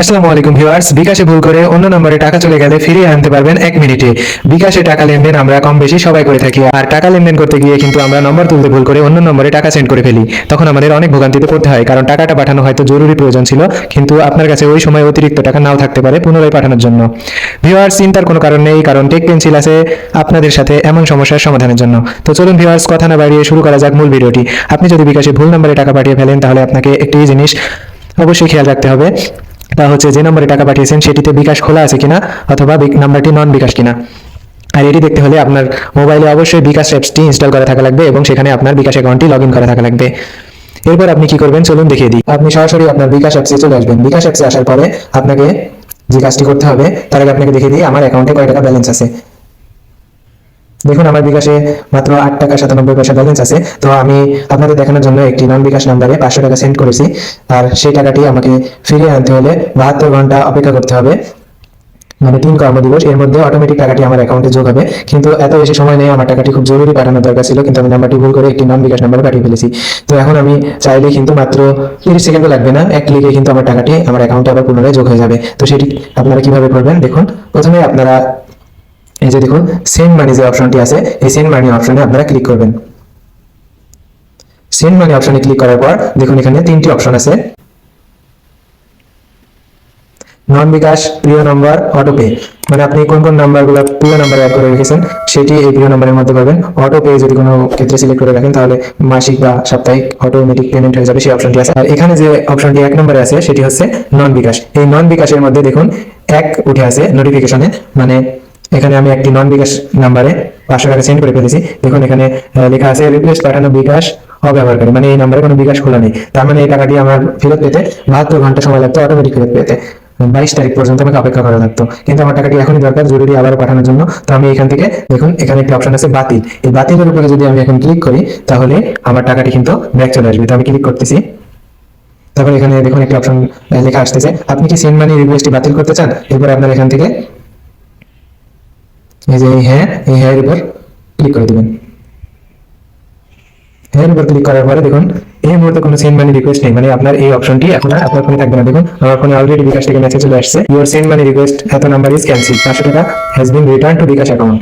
আসসালামু আলাইকুম ভিউয়ার্স, বিকাশে ভুল করে অন্য নম্বরে টাকা চলে গেলে ফিরিয়ে আনতে পারবেন এক মিনিটে। বিকাশে টাকা লেনদেন আমরা কম বেশি সবাই করে থাকি, আর টাকা লেনদেন করতে গিয়ে কিন্তু আমরা নম্বর তুলতে ভুল করে অন্য নম্বরে টাকা সেন্ড করে ফেলি। তখন আমাদের অনেক ভোগান্তিতে পড়তে হয়, কারণ টাকাটা পাঠানো হয়তো জরুরি প্রয়োজন ছিল, কিন্তু আপনার কাছে ওই সময় অতিরিক্ত টাকা নাও থাকতে পারে পুনরায় পাঠানোর জন্য। ভিউয়ার্স, চিন্তার কোনো কারণ নেই, কারণ টেক পেন্সিল আছে আপনাদের সাথে এমন সমস্যার সমাধানের জন্য। তো চলুন ভিউয়ার্স, কথা না বাড়িয়ে শুরু করা যাক মূল ভিডিওটি। আপনি যদি বিকাশে ভুল নম্বরে টাকা পাঠিয়ে ফেলেন, তাহলে আপনাকে একটি জিনিস অবশ্যই খেয়াল রাখতে হবে। তা হচ্ছে যে নম্বরে টাকা পাঠিয়েছেন সেটিতে বিকাশ খোলা আছে কিনা অথবা নাম্বারটি নন বিকাশ কিনা। আর এটি দেখতে হলে আপনার মোবাইলে অবশ্যই বিকাশ অ্যাপসটি ইনস্টল করা থাকা লাগবে এবং সেখানে আপনার বিকাশ অ্যাকাউন্টটি লগ ইন করা থাকা লাগবে। এরপর আপনি কি করবেন? চলুন দেখিয়ে দিই। আপনি সরাসরি আপনার বিকাশ অ্যাপসে চলে আসবেন। বিকাশ অ্যাপসে আসার পরে আপনাকে যে কাজটি করতে হবে, তার আগে আপনাকে দেখিয়ে দিই, আমার অ্যাকাউন্টে কয় টাকা ব্যালেন্স আছে। দেখুন, আমার বিকাশে মাত্র আট টাকা সাতানব্বই পয়সা ব্যালেন্স আছে। তো আমি আপনাদের দেখানোর জন্য একটি নন বিকাশ নাম্বারে পাঁচশো টাকা সেন্ড করেছি। আর সেই টাকাটি আমাকে ফিরিয়ে আনতে হলে বাহাত্তর ঘণ্টা অপেক্ষা করতে হবে। মানে তিন কর্মদিবস। এর মধ্যে অটোমেটিক টাকাটি আমার অ্যাকাউন্টে যোগ হবে। কিন্তু এত বেশি সময় নেই, আমার টাকাটি খুব জরুরি পাঠানোর দরকার ছিল, কিন্তু আমি নাম্বারটি ভুল করে একটি নন বিকাশ নাম্বারে পাঠিয়ে ফেলেছি। তো এখন আমি চাইলে কিন্তু মাত্র তিরিশ সেকেন্ডও লাগবে না, এক ক্লিকে কিন্তু আমার টাকাটি আমার অ্যাকাউন্টে আবার পুনরায় যোগ হয়ে যাবে। তো সেটি আপনারা কীভাবে করবেন? দেখুন, প্রথমে আপনারা এই যে দেখুন সেন্ড মানি যে অপশনটি আছে, এই সেন্ড মানি অপশনে আপনারা ক্লিক করবেন। সেন্ড মানি অপশনে ক্লিক করার পর দেখুন, এখানে তিনটি অপশন আছে। নন বিকাশ, প্রিয় নম্বর অটো পে মানে আপনি কোন কোন নাম্বারগুলো প্রিয় নাম্বারে অ্যাড করে রেখেছেন, সেটি এই প্রিয় নাম্বারের মধ্যে পাবেন। অটো পে যদি কোনো ক্ষেত্রে সিলেক্ট করে রাখেন, তাহলে মাসিক বা সাপ্তাহিক অটোমেটিক পেমেন্ট হয়ে যাবে, সেই অপশনটি আছে। আর এখানে যে অপশনটি এক নম্বরে আছে, সেটি হচ্ছে নন বিকাশ। এই নন বিকাশের মধ্যে দেখুন, এক উঠে আছে নোটিফিকেশনে মানে এখানে আমি একটি নন বিকাশ নাম্বারে পাঁচশো টাকা সেন্ড করে ফেলেছি। দেখুন এখানে লেখা আছে রিকোয়েস্ট পাঠানো বিকাশ অব্যবহারকারী। মানে এই নাম্বারে কোনো বিকাশ খোলা নেই। তার মানে এই টাকাটি আমার ফেরত পেতে বাহাত্তর ঘণ্টা সময় লাগতো অটোমেটিক ফেরত পেতে। বাইশ তারিখ পর্যন্ত আমাকে অপেক্ষা করা লাগতো। কিন্তু আমার টাকাটি এখনই দরকার, জরুরি আবার পাঠানোর জন্য। তো আমি এখান থেকে, দেখুন, এখানে একটি অপশন আছে বাতিল। এই বাতিলের উপরে যদি আমি এখন ক্লিক করি, তাহলে আমার টাকাটি কিন্তু ব্যাক চলে আসবে। তো আমি ক্লিক করতেছি। তারপর এখানে, দেখুন, একটি অপশন লেখা আসতেছে। আপনি কি সেন্ড মানি রিকোয়েস্টটি বাতিল করতে চান? এরপর আপনার এখান থেকে এই যে এই হ্যাঁ এই হ্যাঁ এর উপর ক্লিক করে দেবেন। হ্যাঁ এর উপর ক্লিক করার পরে দেখুন, এই মুহূর্তে কোনো সেন্ড মানি রিকোয়েস্ট নেই। মানে আপনার এই অপশনটি এখন আপনার ফোনে থাকবে না। দেখুন, আমার ফোনে অলরেডি বিকাশ থেকে মেসেজ চলে আসছে। ইউর সেন্ড মানি রিকোয়েস্ট এত নাম্বার ইজ ক্যান্সেল পাঁচশো টাকা has been return to bKash account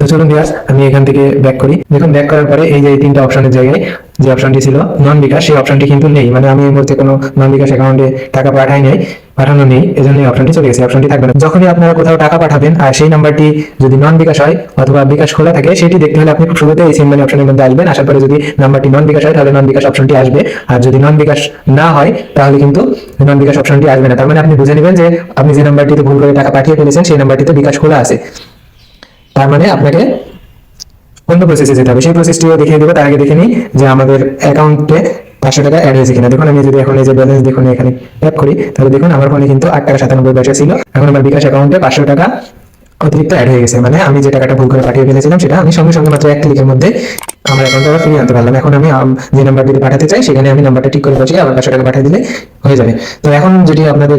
তো চলুন ভিউয়ার্স আমি এখান থেকে ব্যাক করি। দেখুন ব্যাক করার পরে এই যে তিনটা অপশনের জায়গায় যে অপশনটি ছিল নন বিকাশ, সেই অপশনটি কিন্তু নেই। মানে আমি এই মুহূর্তে কোনো নন বিকাশ অ্যাকাউন্টে টাকা পাঠাই নাই, পাঠানো নেই, এজন্য এই অপশনটি চলে গেছে। অপশনটি থাকবে না। যখনই আপনারা কোথাও টাকা পাঠাবেন, আর সেই নাম্বারটি যদি নন বিকাশ হয়, অথবা বিকাশ খোলা থাকে, সেটি দেখতে হলে আপনি শুরুতে এই সিম মানি অপশনের মধ্যে আসবেন। আসার পরে যদি নাম্বারটি নন বিকাশ হয়, তাহলে নন বিকাশ অপশনটি আসবে। আর যদি নন বিকাশ না হয়, তাহলে কিন্তু নন বিকাশ অপশনটি আসবে না। তার মানে আপনি বুঝে নেবেন যে আপনি যে নাম্বারটিতে ভুল করে টাকা পাঠিয়ে ফেলেছেন, সেই নাম্বারটিতে বিকাশ খোলা আছে। তার মানে আপনাকে অন্য প্রসেসে যেতে হবে। সেই প্রসেসটিও দেখিয়ে দেবো। তার আগে দেখে নিই যে আমাদের অ্যাকাউন্টে পাঁচশো টাকা অ্যাড হয়েছে কিনা। দেখুন, আমি যদি এখন এই যে ব্যালেন্স দেখুন, এখানে ট্যাপ করি, তাহলে দেখুন, আমার ফোনে কিন্তু আট টাকা সাতানব্বই পয়সা ছিল। এখন আমার বিকাশ অ্যাকাউন্টে পাঁচশো টাকা অতিরিক্ত অ্যাড হয়ে গেছে। মানে আমি যে টাকাটা ভুল করে পাঠিয়ে ফেলেছিলাম, সেটা আমি সঙ্গে সঙ্গে মাত্র এক ক্লিকের মধ্যে আমার অ্যাকাউন্টে আবার ফিরিয়ে আনতে পারলাম। এখন আমি যে নাম্বারটিতে পাঠাতে চাই, সেখানে আমি নাম্বারটা ঠিক করে বসিয়ে আবার পাঁচশো টাকা পাঠিয়ে দিলে হয়ে যাবে। তো এখন যেটি আপনাদের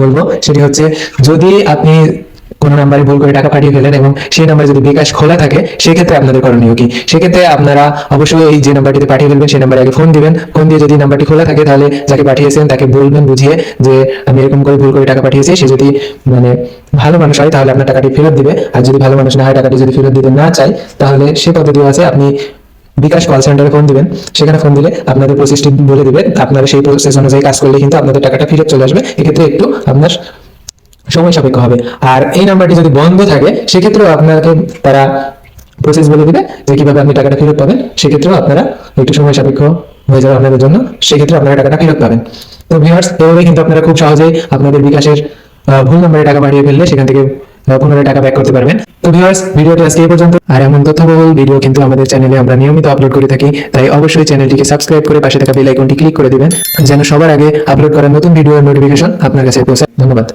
বলব, সেটি হচ্ছে, যদি আপনি কোনো নাম্বারে ভুল করে টাকা পাঠিয়ে ফেলেন এবং সেই নাম্বারে যদি বিকাশ খোলা থাকে, সেক্ষেত্রে আপনাদের করণীয় কি? সেক্ষেত্রে আপনারা অবশ্যই এই যে নাম্বারটিতে পাঠিয়ে ফেলবেন, সেই নাম্বারে আগে ফোন দিবেন। ফোন দিয়ে যদি নাম্বারটি খোলা থাকে, তাহলে যাকে পাঠিয়েছেন তাকে বলবেন বুঝিয়ে যে, আমি এরকম করে ভুল করে টাকা পাঠিয়েছি। সে যদি মানে ভালো মানুষ হয়, তাহলে আপনার টাকাটি ফেরত দিবে। আর যদি ভালো মানুষ না হয়, টাকাটি যদি ফেরত দিতে না চায়, তাহলে সে পদ্ধতিও আছে, আপনি বিকাশ কল সেন্টারে ফোন দিবেন। সেখানে ফোন দিলে আপনাদের প্রসেসটি বলে দিবে। আপনারা সেই প্রসেস অনুযায়ী কাজ করলে কিন্তু আপনাদের টাকাটা ফেরত চলে আসবে। এক্ষেত্রে একটু আপনার সময় সাপেক্ষ হবে। আর এই নাম্বারটি যদি বন্ধ থাকে, সেক্ষেত্রেও আপনাকে তারা প্রসেস বলে দিবে যে কীভাবে আপনি টাকাটা ফেরত পাবেন। সেক্ষেত্রেও আপনারা একটু সময় সাপেক্ষ হয়ে যাবে আপনাদের জন্য। সেক্ষেত্রে আপনারা টাকাটা ফেরত পাবেন। তো ভিউয়ার্স এভাবে কিন্তু আপনারা খুব সহজেই আপনাদের বিকাশের ভুল নাম্বারে টাকা পাঠিয়ে ফেললে সেখান থেকে পুনরায় টাকা ব্যাক করতে পারবেন। তো ভিউয়ার্স ভিডিওটি আজকে এই পর্যন্ত। আর এমন তথ্যবহুল ভিডিও কিন্তু আমাদের চ্যানেলে আমরা নিয়মিত আপলোড করে থাকি। তাই অবশ্যই চ্যানেলটিকে সাবস্ক্রাইব করে পাশে থাকা বেল আইকনটি ক্লিক করে দিবেন, যেন সবার আগে আপলোড করা নতুন ভিডিওর নোটিফিকেশন আপনার কাছে পৌঁছায়। ধন্যবাদ।